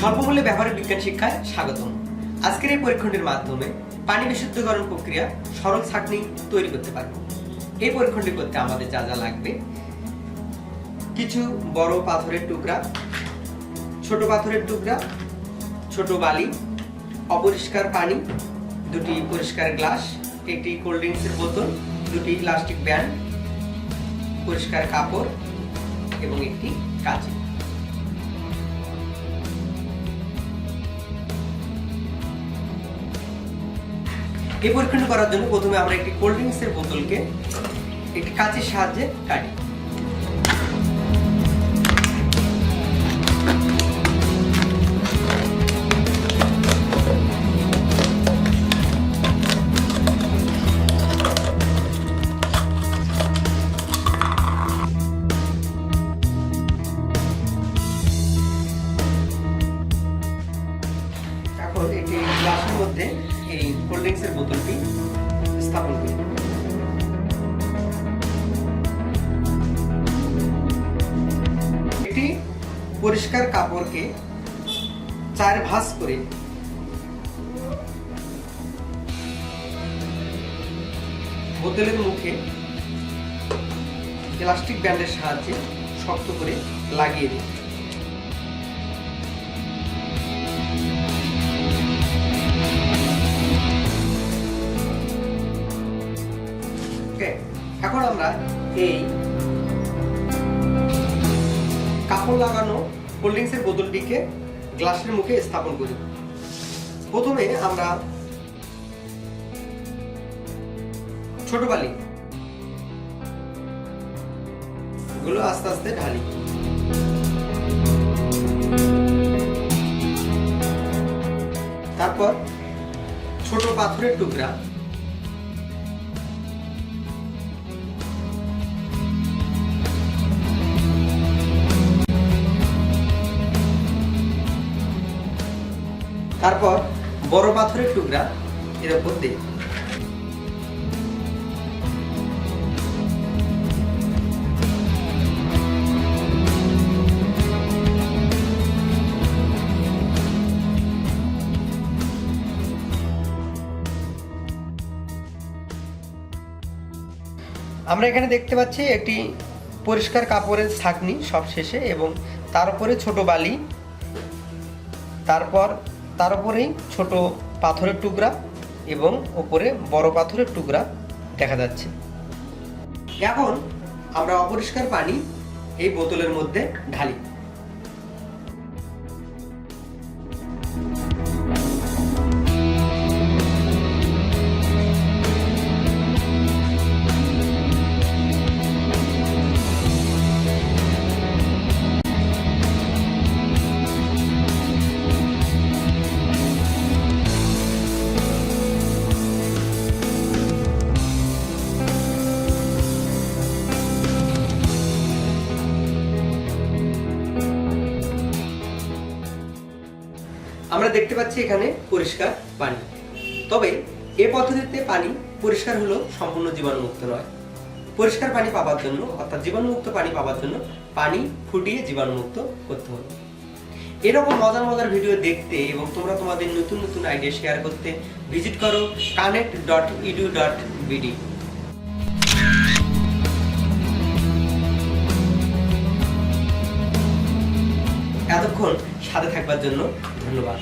স্বল্পমূল্যে ব্যবহারিক বিজ্ঞান শিক্ষায় স্বাগতম। আজকের এই পরীক্ষণটির মাধ্যমে পানি বিশুদ্ধকরণ প্রক্রিয়া সরল ছাঁকনি তৈরি করতে পারব। এই পরীক্ষণটি করতে আমাদের যা যা লাগবে, কিছু বড় পাথরের টুকরা, ছোট পাথরের টুকরা, ছোট বালি, অপরিষ্কার পানি, দুটি পরিষ্কার গ্লাস, একটি কোল্ড ড্রিঙ্কসের বোতল, দুটি প্লাস্টিক ব্যান্ড পরিষ্কার কাপড় এবং একটি কাঁচি। এই পরীক্ষণ করার জন্য প্রথমে আমরা একটি কোল্ড ড্রিঙ্কসের বোতলকে একটি কাঁচের সাহায্যে কাটি। এখন গ্লাসের মধ্যে এই কোল্ড ড্রিঙ্কসের বোতলটি স্থাপন করি একটি পরিষ্কার কাপড়কে চার ভাঁজ করে বোতলের মুখে প্লাস্টিক ব্যান্ডের সাহায্যে শক্ত করে লাগিয়ে দিই ওকে, এখন আমরা এই কাপড় লাগানো কোল্ড ড্রিঙ্কসের বোতলটিকে গ্লাসের মুখে স্থাপন করি। প্রথমে আমরা ছোট বালি গুলো আস্তে আস্তে ঢালি। তারপর ছোট পাথরের টুকরা তারপর বড় পাথরের টুকরা এর উপর দিই। আমরা এখানে দেখতে পাচ্ছি একটি পরিষ্কার কাপড়ের ছাকনি সব শেষে এবং তার উপরে ছোট বালি, তারপর তার উপরেই ছোট পাথরের টুকরা এবং ওপরে বড় পাথরের টুকরা দেখা যাচ্ছে। এখন আমরা অপরিষ্কার পানি এই বোতলের মধ্যে ঢালি। আমরা দেখতে পাচ্ছি এখানে পরিষ্কার পানি। তবে এ পদ্ধতিতে পানি পরিষ্কার হলেও সম্পূর্ণ জীবাণুমুক্ত নয়। পরিষ্কার পানি পাওয়ার জন্য, অর্থাৎ জীবাণুমুক্ত পানি পাওয়ার জন্য পানি ফুটিয়ে জীবাণুমুক্ত করতে হবে। এরকম মজার মজার ভিডিও দেখতে এবং তোমরা তোমাদের নতুন নতুন আইডিয়া শেয়ার করতে ভিজিট করো connect dot edu dot BD এতক্ষণ সাথে থাকবার জন্য ধন্যবাদ।